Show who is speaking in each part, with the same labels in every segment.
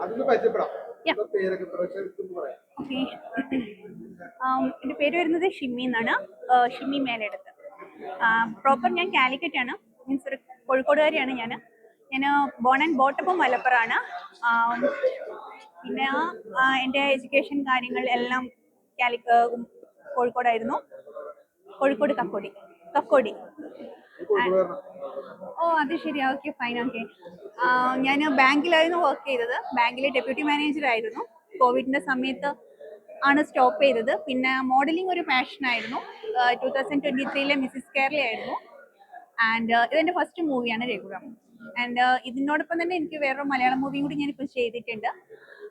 Speaker 1: അതൊന്ന് പരിചയപ്പെടാം.
Speaker 2: ഓക്കെ എന്റെ പേര് വരുന്നത് ഷിമ്മി എന്നാണ്. ഷിമ്മി മേലെടുത്ത്. പ്രോപ്പർ ഞാൻ കാലിക്കറ്റ് ആണ്. മീൻസ് ഒരു കോഴിക്കോടുകാരിയാണ് ഞാൻ ഞാൻ ബോൺ ആൻഡ് ബോട്ടപ്പം മലപ്പുറമാണ് പിന്നെ എന്റെ എഡ്യൂക്കേഷൻ കാര്യങ്ങൾ എല്ലാം കാലിക്ക കോഴിക്കോടായിരുന്നു. കോഴിക്കോട് കക്കോടി. കക്കോടി. ഓ അത് ശരി ഓക്കെ ഫൈൻ ഓക്കെ ഞാൻ ബാങ്കിലായിരുന്നു വർക്ക് ചെയ്തത്. ബാങ്കിലെ ഡെപ്യൂട്ടി മാനേജർ ആയിരുന്നു. കോവിഡിന്റെ സമയത്ത് ആണ് സ്റ്റോപ്പ് ചെയ്തത്. പിന്നെ മോഡലിംഗ് ഒരു പാഷനായിരുന്നു ടൂ തൗസൻഡ് ട്വന്റി ത്രീയിലെ മിസ്സിസ് കേരളയായിരുന്നു ആൻഡ് ഇതെന്റെ ഫസ്റ്റ് മൂവിയാണ് രഘുറാം. ആൻഡ് ഇതിനോടൊപ്പം തന്നെ എനിക്ക് വേറൊരു മലയാളം മൂവിയും കൂടി ഞാൻ ഞാനിപ്പോൾ ചെയ്തിട്ടുണ്ട്.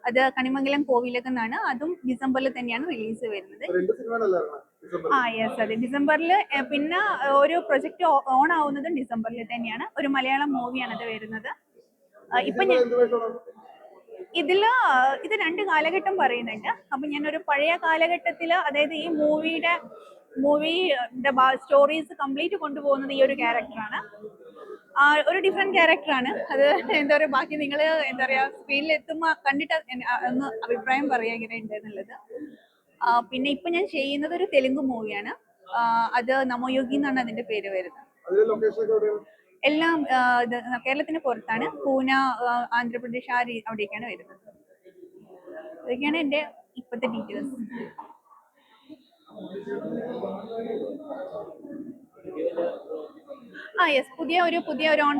Speaker 2: അത് കണിമംഗലം കോവിലകം എന്നാണ് അതും ഡിസംബറിൽ തന്നെയാണ് റിലീസ് വരുന്നത്. ആ യെസ് അതെ. ഡിസംബറിൽ പിന്നെ ഒരു പ്രൊജക്ട് ഓൺ ആവുന്നതും ഡിസംബറിൽ തന്നെയാണ്. ഒരു മലയാളം മൂവിയാണ് അത് വരുന്നത്. ഇപ്പൊ ഞാൻ ഇതിൽ ഇത് രണ്ട് കാലഘട്ടം പറയുന്നുണ്ട്. അപ്പൊ ഞാൻ ഒരു പഴയ കാലഘട്ടത്തിൽ അതായത് ഈ മൂവിയുടെ മൂവിയുടെ സ്റ്റോറീസ് കംപ്ലീറ്റ് കൊണ്ടുപോകുന്നത് ഈ ഒരു ക്യാരക്ടറാണ് ഒരു ഡിഫറെന്റ് ക്യാരക്ടറാണ് അത് എന്താ പറയുക ബാക്കി നിങ്ങൾ എന്താ പറയാ സ്ക്രീനിൽ എത്തുമ്പോൾ കണ്ടിട്ട് ഒന്ന് അഭിപ്രായം പറയുക ഇങ്ങനെ ഉണ്ട് എന്നുള്ളത് പിന്നെ ഇപ്പൊ ഞാൻ ചെയ്യുന്നത് ഒരു തെലുങ്ക് മൂവിയാണ്. അത് നമോയോഗി എന്നാണ് അതിന്റെ പേര് വരുന്നത്. എല്ലാം കേരളത്തിന് പുറത്താണ്. പൂന ആന്ധ്രാപ്രദേശ് ആ അവിടേക്കാണ് വരുന്നത്. ഇതൊക്കെയാണ് എന്റെ ഇപ്പോഴത്തെ ഡീറ്റെയിൽസ് ആ യെസ് പുതിയ ഒരു പുതിയ ഒരു ഓൺ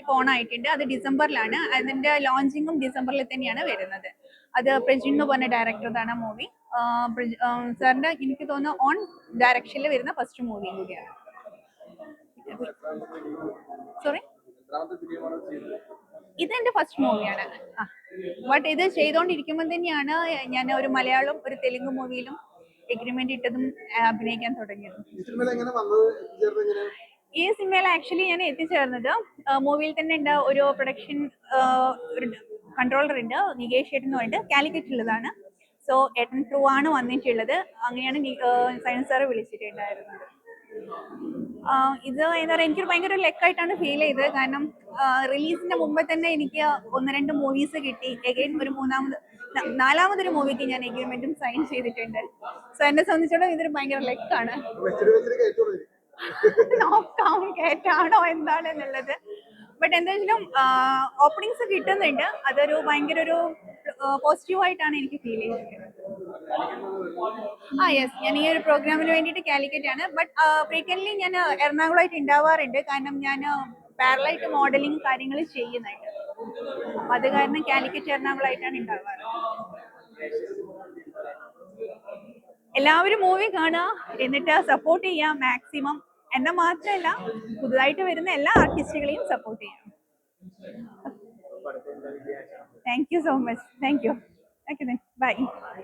Speaker 2: ഇപ്പോൾ ഓൺ ആയിട്ടുണ്ട്. അത് ഡിസംബറിലാണ്. അതിന്റെ ലോഞ്ചിങ്ങും ഡിസംബറിൽ തന്നെയാണ് വരുന്നത്. അത് പ്രജിൻ എന്ന് പറഞ്ഞ ഡയറക്ടറാണ് മൂവി സാറിന്റെ എനിക്ക് തോന്നുന്നു ഓൺ ഡയറക്ഷനിൽ വരുന്ന ഫസ്റ്റ് മൂവിയും കൂടിയാണ്. സോറി ഇതെന്റെ ഫസ്റ്റ് മൂവിയാണ് ബട്ട് ഇത് ചെയ്തുകൊണ്ടിരിക്കുമ്പോൾ തന്നെയാണ് ഞാൻ ഒരു മലയാളം ഒരു തെലുങ്ക് മൂവിയിലും എഗ്രിമെന്റ് ഇട്ടതും അഭിനയിക്കാൻ തുടങ്ങിയത്.
Speaker 1: ഈ സിനിമയിൽ
Speaker 2: ആക്ച്വലി ഞാൻ എത്തിച്ചേർന്നത് മൂവിയിൽ തന്നെ ഉണ്ട് ഒരു പ്രൊഡക്ഷൻ കൺട്രോളർ ഉണ്ട് നികേഷ് ഏട്ടൻ എന്ന് പറഞ്ഞിട്ട് കാലിക്കറ്റ് ഉള്ളതാണ് സോ ഏട്ടൻ ത്രൂ ആണ് വന്നിട്ടുള്ളത്. അങ്ങനെയാണ് സയൻസ് സാറ് വിളിച്ചിട്ടുണ്ടായിരുന്നത്. ഇത് എന്താ പറയുക എനിക്കൊരു ഭയങ്കര ലെക്കായിട്ടാണ് ഫീൽ ചെയ്തത്. കാരണം റിലീസിന്റെ മുമ്പേ തന്നെ എനിക്ക് ഒന്ന് രണ്ട് മൂവീസ് കിട്ടി. എഗൈൻ ഒരു മൂന്നാമത് നാലാമതൊരു മൂവിക്ക് ഞാൻ എഗ്രിമെന്റും സൈൻ ചെയ്തിട്ടുണ്ട്. സോ എന്നെ സംബന്ധിച്ചിടത്തോളം ഇതൊരു ഭയങ്കര ലെക്കാണ്. നോക്കാം കേട്ടാണോ എന്താണ് എന്നുള്ളത്. ബട്ട് എന്തായാലും ഓപ്പണിങ്സ് കിട്ടുന്നുണ്ട്. അതൊരു ഭയങ്കര ഒരു പോസിറ്റീവായിട്ടാണ് എനിക്ക് ഫീൽ ചെയ്യുന്നത് ആ യെസ് ഞാൻ ഈ ഒരു പ്രോഗ്രാമിന് വേണ്ടിയിട്ട് കാലിക്കറ്റ് ആണ്. ബട്ട് ഫ്രീക്വൻലി ഞാൻ എറണാകുളമായിട്ട് ഉണ്ടാവാറുണ്ട് കാരണം ഞാൻ പാരലായിട്ട് മോഡലിംഗ് കാര്യങ്ങൾ ചെയ്യുന്നുണ്ട് അപ്പം അത് കാരണം കാലിക്കറ്റ് എറണാകുളമായിട്ടാണ് ഉണ്ടാവാറ് എല്ലാവരും മൂവി കാണുക എന്നിട്ട് സപ്പോർട്ട് ചെയ്യുക മാക്സിമം എന്നെ മാത്രമല്ല പുതുതായിട്ട് വരുന്ന എല്ലാ ആർട്ടിസ്റ്റുകളെയും സപ്പോർട്ട് ചെയ്യാം. Thank you so much thank you okay bye